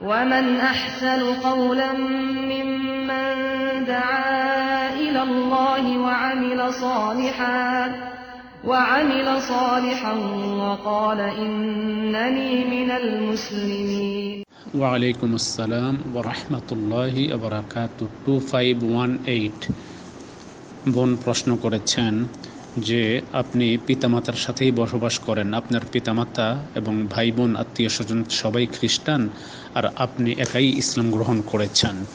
ومن أحسن قولا ممن دعا إلى الله وعمل صالحا وعمل صالحا وقال إنني من المسلمين ওয়ালাইকুম আসসালাম ওরহমতুল্লাহি আবরাকাত টু ফাইভ ওয়ান এইট বোন প্রশ্ন করেছেন যে আপনি পিতামাতার সাথেই বসবাস করেন। আপনার পিতামাতা এবং ভাই বোন আত্মীয় স্বজন সবাই খ্রিস্টান আর আপনি একাই ইসলাম গ্রহণ করেছেন।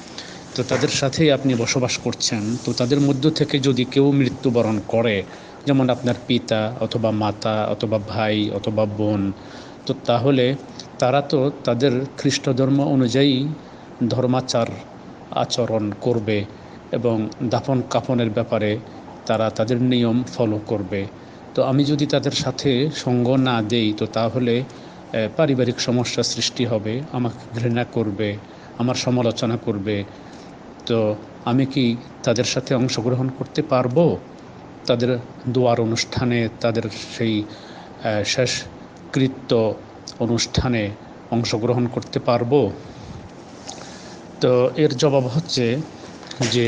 তো তাদের সাথেই আপনি বসবাস করছেন। তো তাদের মধ্য থেকে যদি কেউ মৃত্যুবরণ করে, যেমন আপনার পিতা অথবা মাতা অথবা ভাই অথবা বোন, তো তাহলে তারা তো তাদের খ্রিস্ট ধর্ম অনুযায়ী ধর্মাচার আচরণ করবে এবং দাফন কাফনের ব্যাপারে তারা তাদের নিয়ম ফলো করবে। তো আমি যদি তাদের সাথে সঙ্গ না দেই তো তাহলে পারিবারিক সমস্যা সৃষ্টি হবে আমাকে ঘৃণা করবে আমার সমালোচনা করবে। তো আমি কি তাদের সাথে অংশগ্রহণ করতে পারব? তাদের দোয়ার অনুষ্ঠানে তাদের সেই আহ, শেষকৃত্য অনুষ্ঠানে অংশগ্রহণ করতে পারব? তো এর জবাব হচ্ছে যে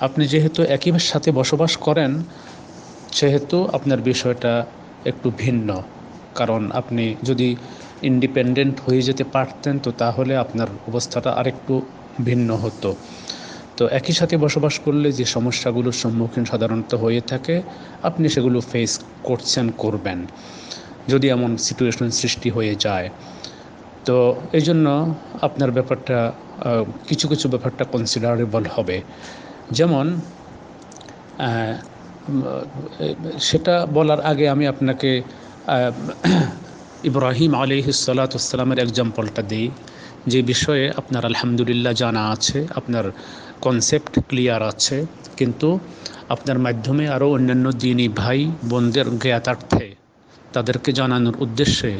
আপনি যেহেতু একই সাথে বসবাস করেন, সেহেতু আপনার বিষয়টা একটু ভিন্ন। কারণ আপনি যদি ইন্ডিপেন্ডেন্ট হয়ে যেতে পারতেন, তো তাহলে আপনার অবস্থাটা আরেকটু ভিন্ন হতো। তো একই সাথে বসবাস করলে যে সমস্যাগুলোর সম্মুখীন সাধারণত হয়ে থাকে, আপনি সেগুলো ফেস করছেন, করবেন, যদি এমন সিচুয়েশন সৃষ্টি হয়ে যায়। তো এই জন্য আপনার ব্যাপারটা কিছু কিছু ব্যাপারটা কনসিডারেবল হবে। যেমন সেটা বলার আগে আমি আপনাকে ইব্রাহিম আলী সালাতামের এক্সাম্পলটা দিই, যে বিষয়ে আপনার আলহামদুলিল্লাহ জানা আছে, আপনার কনসেপ্ট ক্লিয়ার আছে, কিন্তু আপনার মাধ্যমে আরও অন্যান্য দিনই ভাই, বোনদের জ্ঞাতার্থে তাদেরকে জানানোর উদ্দেশ্যে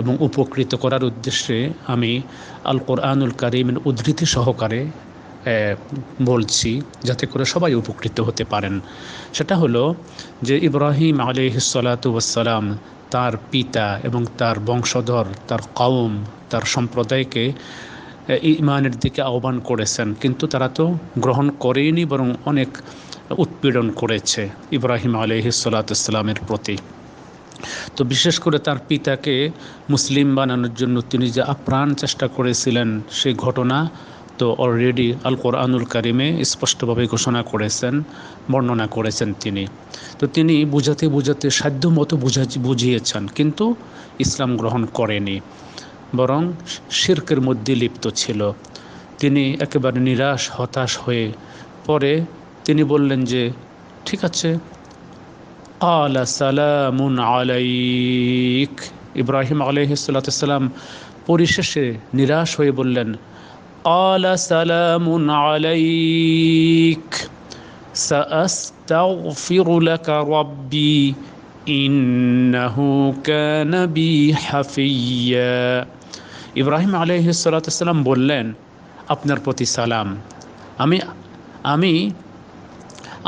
এবং উপকৃত করার উদ্দেশ্যে আমি আল কোরআনুল কারিমের উদ্ধৃতি সহকারে বলছি যাতে করে সবাই উপকৃত হতে পারেন। সেটা হলো যে ইব্রাহিম আলিহিসাল্লাতুয়াসাল্লাম তার পিতা এবং তার বংশধর, তার কওম, তার সম্প্রদায়কে ইমানের দিকে আহ্বান করেছেন। কিন্তু তারা তো গ্রহণ করেনি, বরং অনেক উৎপীড়ন করেছে ইব্রাহিম আলিহিসাল্লাতুসাল্লামের প্রতি। তো বিশেষ করে তার পিতাকে মুসলিম বানানোর জন্য তিনি যে আপ্রাণ চেষ্টা করেছিলেন, সেই ঘটনা তো অলরেডি আল কোরআনুল কারিমে স্পষ্টভাবে ঘোষণা করেছেন, বর্ণনা করেছেন তিনি। তো তিনি বুঝাতে বুঝাতে সাধ্য মতো বুঝা, বুঝিয়েছেন, কিন্তু ইসলাম গ্রহণ করেনি। বরং শির্কের মধ্যে লিপ্ত ছিল। তিনি একেবারে নিরাশ, হতাশ হয়ে পরে তিনি বললেন যে, ঠিক আছে আলা সালামুন আলাইক। ইব্রাহিম আলহিসাল্লাম পরিশেষে নিরাশ হয়ে বললেন আলা সালামুন আলাইক سأستغفر لك ربي إنه كان بي حفيا ইব্রাহিম আলহিসাল্লাম বললেন আপনার প্রতি সালাম আমি আমি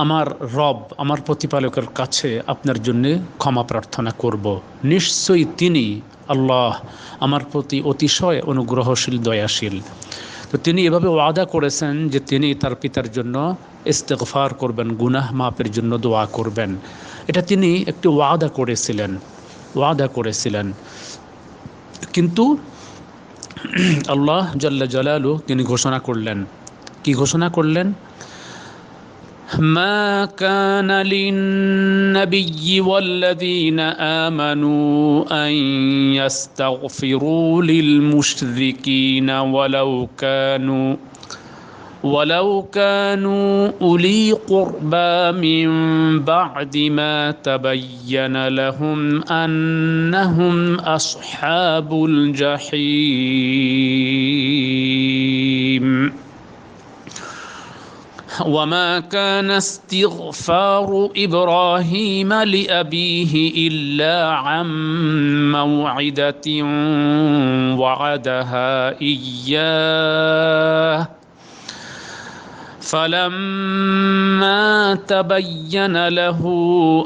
আমার রব আমার প্রতিপালকের কাছে আপনার জন্য ক্ষমা প্রার্থনা করব নিশ্চয়ই তিনি আল্লাহ আমার প্রতি অতিশয় অনুগ্রহশীল দয়াশীল তো তিনি এভাবে ওয়াদা করেছেন যে তিনি তার পিতার জন্য ইস্তেকফার করবেন, গুনাহ মাপের জন্য দোয়া করবেন। এটা তিনি একটি ওয়াদা করেছিলেন ওয়াদা করেছিলেন। কিন্তু আল্লাহ জাল্লা জালালু তিনি ঘোষণা করলেন। কি ঘোষণা করলেন? ما كان للنبي والذين آمنوا أن يستغفروا للمشركين ولو كانوا ولو كانوا أولي قربى من بعد ما تبين لهم أنهم أصحاب الجحيم. وما كان استغفار إبراهيم لابيه الا عن موعده وعدها اياه فلما تبين له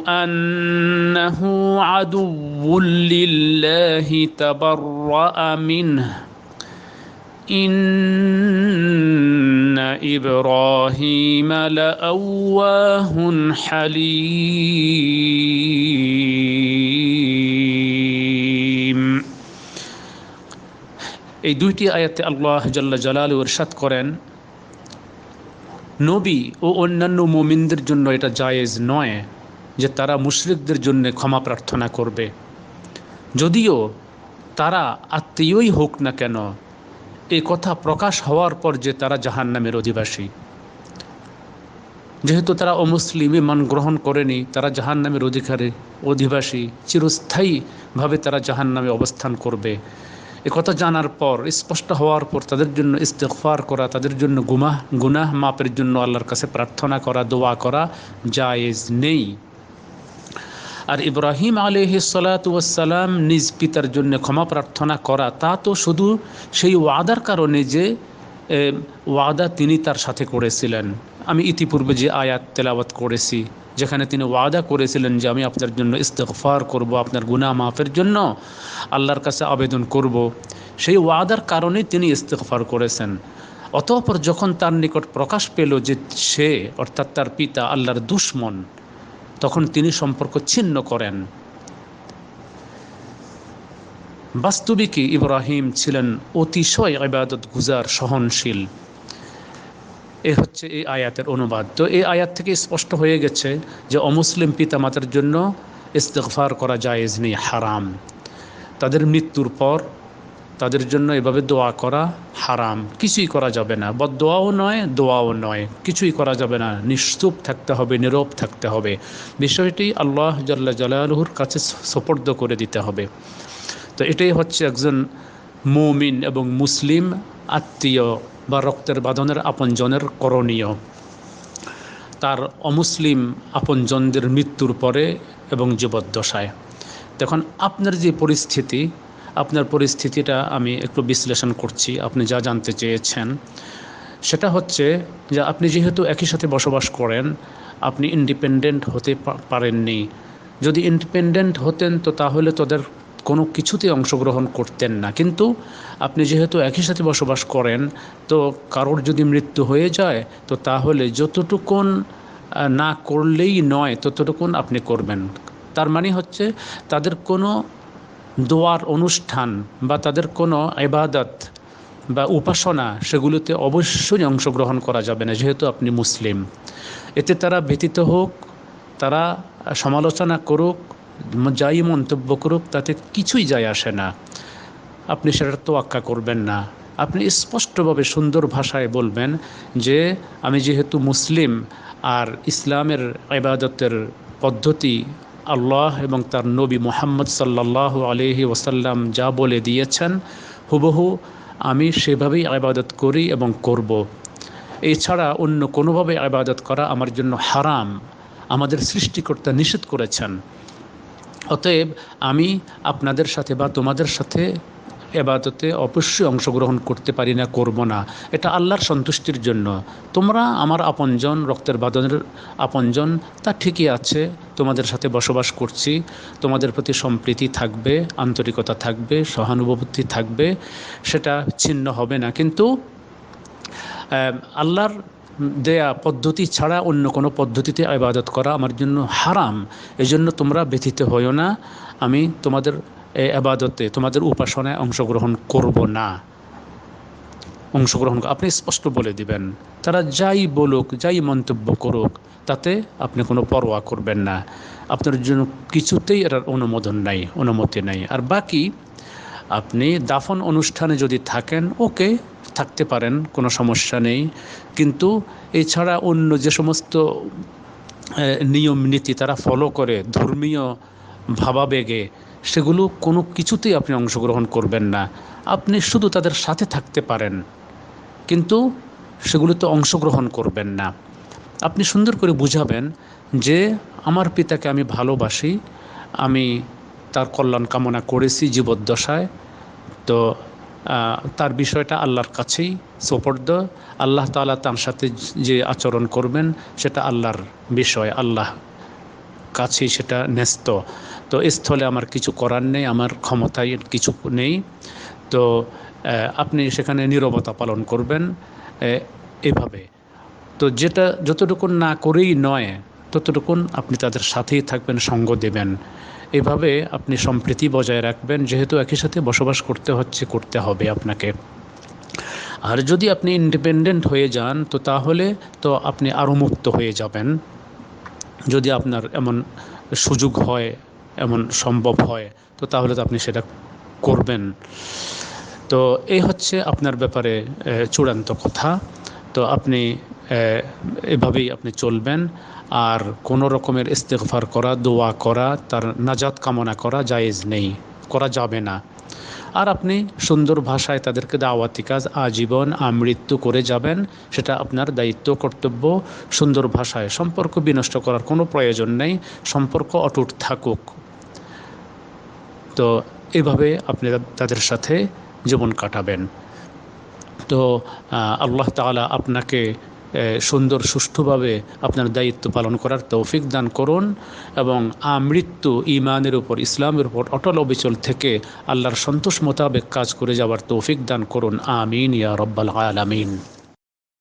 انه عدو لله تبرأ منه إبراهيم لأواه حليم এই দুইটি আয়াতে আল্লাহ জাল্লা জালাল ইরশাদ করেন নবী ও অন্যান্য মুমিনদের জন্য এটা জায়েজ নয় যে তারা মুশরিকদের জন্য ক্ষমা প্রার্থনা করবে যদিও তারা আত্মীয়ই হোক না কেন এই কথা প্রকাশ হওয়ার পর যে তারা জাহান নামের অধিবাসী। যেহেতু তারা অমুসলিম ইমান গ্রহণ করেনি, তারা জাহান নামের অধিকারী অধিবাসী, চিরস্থায়ীভাবে তারা জাহান নামে অবস্থান করবে। এ কথা জানার পর, স্পষ্ট হওয়ার পর তাদের জন্য ইস্তেকফার করা, তাদের জন্য গুমাহ, গুনাহ মাপের জন্য আল্লাহর কাছে প্রার্থনা করা, দোয়া করা জায়েজ নেই। আর ইব্রাহিম আলহি সালাতাম নিজ পিতার জন্য ক্ষমা প্রার্থনা করা, তা তো শুধু সেই ওয়াদার কারণে যে ওয়াদা তিনি তার সাথে করেছিলেন। আমি ইতিপূর্বে যে আয়াত তেলাওয়াত করেছি, যেখানে তিনি ওয়াদা করেছিলেন যে আমি আপনার জন্য ইস্তফার করব, আপনার গুনাহ মাফের জন্য আল্লাহর কাছে আবেদন করব, সেই ওয়াদার কারণে তিনি ইস্তেকফার করেছেন। অতঃপর যখন তার নিকট প্রকাশ পেল যে সে, অর্থাৎ তার পিতা, আল্লাহর দুশ্মন তখন তিনি সম্পর্ক ছিন্ন করেন। বাস্তবিকই ইব্রাহিম ছিলেন অতিশয় ইবাদত গুজার সহনশীল। এ হচ্ছে এই আয়াতের অনুবাদ। তো এই আয়াত থেকে স্পষ্ট হয়ে গেছে যে অমুসলিম পিতামাতার জন্য ইস্তেকফার করা জায়েজ নেই, হারাম। তাদের মৃত্যুর পর তাদের জন্য এভাবে দোয়া করা হারাম। কিছুই করা যাবে না। বদ দোয়াও নয় দোয়াও নয়। কিছুই করা যাবে না। নিশ্চুপ থাকতে হবে, নীরব থাকতে হবে। বিষয়টি আল্লাহ জাল্লা জালালহুর কাছে সোপর্দ করে দিতে হবে। তো এটাই হচ্ছে একজন মৌমিন এবং মুসলিম আত্মীয় বা রক্তের বাঁধনের আপনজনের করণীয়। তার অমুসলিম আপনজনদের মৃত্যুর পরে এবং জীবদ্দশায়। তখন আপনার যে পরিস্থিতি আপনার পরিস্থিতিটা আমি একটু বিশ্লেষণ করছি, আপনি যা জানতে চেয়েছেন। সেটা হচ্ছে যে আপনি যেহেতু একই সাথে বসবাস করেন, আপনি ইন্ডিপেন্ডেন্ট হতে পারেননি। যদি ইন্ডিপেন্ডেন্ট হতেন তো তাহলে তাদের কোনো কিছুতে অংশগ্রহণ করতেন না। কিন্তু আপনি যেহেতু একই সাথে বসবাস করেন, তো কারোর যদি মৃত্যু হয়ে যায়, তো তাহলে যতটুকুন না করলেই নয়, ততটুকুন আপনি করবেন। তার মানে হচ্ছে তাদের কোনো দোয়ার অনুষ্ঠান বা তাদের কোনো এবাদত বা উপাসনা সেগুলোতে অবশ্যই অংশগ্রহণ করা যাবে না, যেহেতু আপনি মুসলিম। এতে তারা ব্যতীত হোক, তারা সমালোচনা করুক, যাই মন্তব্য করুক, তাতে কিছুই যায় আসে না। আপনি সেটার তোয়াক্কা করবেন না। আপনি স্পষ্টভাবে সুন্দর ভাষায় বলবেন যে, আমি যেহেতু মুসলিম, আর ইসলামের ইবাদতের পদ্ধতি আল্লাহ এবং তার নবী মোহাম্মদ সাল্লাহ আলহি ওসাল্লাম যা বলে দিয়েছেন, হুবহু আমি সেভাবেই আবাদত করি এবং করব। এছাড়া অন্য কোনোভাবে আবাদত করা আমার জন্য হারাম আমাদের সৃষ্টিকর্তা নিষেধ করেছেন অতএব আমি আপনাদের সাথে বা তোমাদের সাথে এবাদতে অবশ্যই অংশগ্রহণ করতে পারি না, করব না। এটা আল্লাহর সন্তুষ্টির জন্য। তোমরা আমার আপনজন, রক্তের বাদনের আপনজন, তা ঠিকই আছে, তোমাদের সাথে বসবাস করছি। তোমাদের প্রতি সম্প্রীতি থাকবে, আন্তরিকতা থাকবে, সহানুভূতি থাকবে, সেটা ছিন্ন হবে না। কিন্তু আল্লাহর দেয়া পদ্ধতি ছাড়া অন্য কোনো পদ্ধতিতে আবাদত করা আমার জন্য হারাম। এজন্য তোমরা ব্যথিত হইও না। আমি তোমাদের আবাদতে তোমাদের উপাসনায় অংশগ্রহণ করব না। অংশগ্রহণ আপনি স্পষ্ট বলে দিবেন, তারা যাই বলুক, যাই মন্তব্য করুক, তাতে আপনি কোনো পরোয়া করবেন না। আপনার জন্য কিছুতেই এটার অনুমোদন নাই, অনুমতি নাই। আর বাকি, আপনি দাফন অনুষ্ঠানে যদি থাকেন, ওকে, থাকতে পারেন, কোনো সমস্যা নেই। কিন্তু এছাড়া অন্য যে সমস্ত নিয়ম নীতি তারা ফলো করে, ধর্মীয় ভাবাবেগে সেগুলো কোনো কিছুতেই আপনি অংশগ্রহণ করবেন না। আপনি শুধু তাদের সাথে থাকতে পারেন। কিন্তু সেগুলোতে অংশগ্রহণ করবেন না। আপনি সুন্দর করে বুঝাবেন যে, আমার পিতাকে আমি ভালোবাসি, আমি তার কল্যাণ কামনা করেছি জীবদ্দশায়। তো তার বিষয়টা আল্লাহর কাছেই সোপর্দ। আল্লাহ তালা তার সাথে যে আচরণ করবেন, সেটা আল্লাহর বিষয়, আল্লাহ কাছেই সেটা ন্যস্ত। তো স্থলে আমার কিছু করার নেই, আমার ক্ষমতায় কিছু নেই। তো আপনি সেখানে নীরবতা পালন করবেন এভাবে। তো যেটা যতটুকুন না করেই নয়, ততটুকুন আপনি তাদের সাথেই থাকবেন, সঙ্গ দেবেন। এভাবে আপনি সম্প্রীতি বজায় রাখবেন, যেহেতু একই সাথে বসবাস করতে হচ্ছে, করতে হবে আপনাকে। আর যদি আপনি ইন্ডিপেন্ডেন্ট হয়ে যান, তো তাহলে তো আপনি আরও মুক্ত হয়ে যাবেন। যদি আপনার এমন সুযোগ হয়, এমন সম্ভব হয়, তো তাহলে তো আপনি সেটা করবেন। তো এই হচ্ছে আপনার ব্যাপারে চূড়ান্ত কথা। তো আপনি এভাবেই আপনি চলবেন। আর কোনো রকমের ইস্তেকফার করা, দোয়া করা, তার নাজাত কামনা করা জায়েজ নেই, করা যাবে না। আর আপনি সুন্দর ভাষায় তাদেরকে দাওয়াতি কাজ, আজীবন আমৃত্যু করে যাবেন, সেটা আপনার দায়িত্ব, কর্তব্য। সুন্দর ভাষায় সম্পর্ক বিনষ্ট করার কোনো প্রয়োজন নেই, সম্পর্ক অটুট থাকুক। তো এভাবে আপনি তাদের সাথে জীবন কাটাবেন। তো আল্লাহ তালা আপনাকে সুন্দর, সুষ্ঠুভাবে আপনার দায়িত্ব পালন করার তৌফিক দান করুন এবং আমৃত্যু ইমানের উপর, ইসলামের উপর অটল অবিচল থেকে আল্লাহর সন্তোষ মোতাবেক কাজ করে যাওয়ার তৌফিক দান করুন। আমিন ইয়া রব্বাল আলামিন।